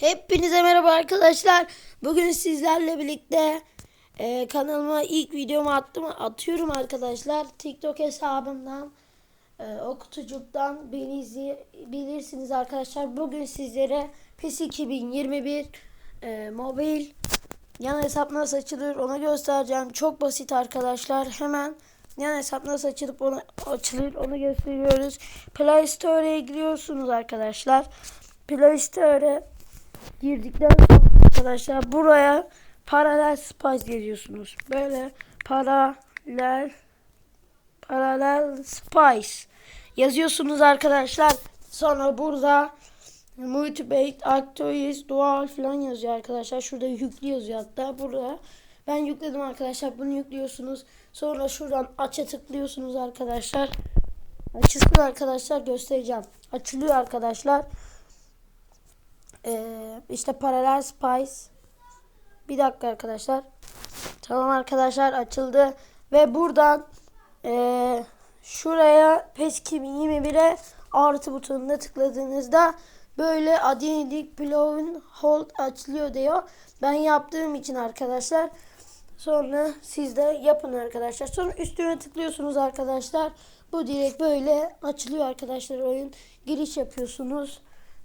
Hepinize merhaba arkadaşlar. Bugün sizlerle birlikte e, kanalıma ilk videomu attım atıyorum arkadaşlar. TikTok hesabımdan e, o beni izleyebilirsiniz arkadaşlar. Bugün sizlere PES 2021 e, mobil yan hesap nasıl açılır onu göstereceğim. Çok basit arkadaşlar. Hemen yan hesap nasıl açılıp onu açılır onu gösteriyoruz. Play Store'ya giriyorsunuz arkadaşlar. Play Store'a girdikten sonra arkadaşlar buraya paralel spice yazıyorsunuz. Böyle paralel paralel spice yazıyorsunuz arkadaşlar. Sonra burada Multibate, Actoiz, Dual falan yazıyor arkadaşlar. Şurada yüklü yazıyor hatta burada. Ben yükledim arkadaşlar. Bunu yüklüyorsunuz. Sonra şuradan aç'a tıklıyorsunuz arkadaşlar. Açılsın arkadaşlar göstereceğim. Açılıyor arkadaşlar. Ee, işte paralel spice. Bir dakika arkadaşlar. Tamam arkadaşlar açıldı. Ve buradan ee, şuraya PES 2021'e artı butonuna tıkladığınızda böyle Adinedik Blown Hold açılıyor diyor. Ben yaptığım için arkadaşlar. Sonra siz de yapın arkadaşlar. Sonra üstüne tıklıyorsunuz arkadaşlar. Bu direkt böyle açılıyor arkadaşlar oyun. Giriş yapıyorsunuz.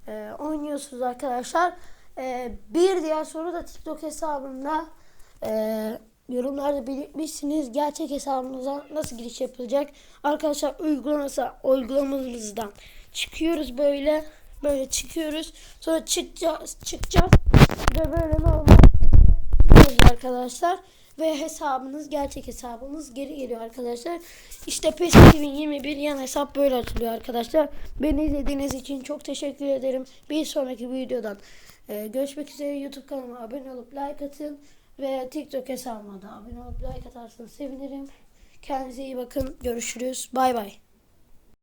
Ee, oynuyorsunuz arkadaşlar. Ee, bir diğer soru da TikTok hesabımda ee, yorumlarda belirtmişsiniz. Gerçek hesabınıza nasıl giriş yapılacak? Arkadaşlar uygulaması uygulamamızdan çıkıyoruz böyle. Böyle çıkıyoruz. Sonra çıkacağız. Çıkacağız. Ve böyle normal arkadaşlar. Ve hesabınız gerçek hesabınız geri geliyor arkadaşlar. İşte PES 2021 yan hesap böyle açılıyor arkadaşlar. Beni izlediğiniz için çok teşekkür ederim. Bir sonraki videodan e, görüşmek üzere. YouTube kanalıma abone olup like atın. Ve TikTok hesabıma da abone olup like atarsanız sevinirim. Kendinize iyi bakın. Görüşürüz. Bay bay.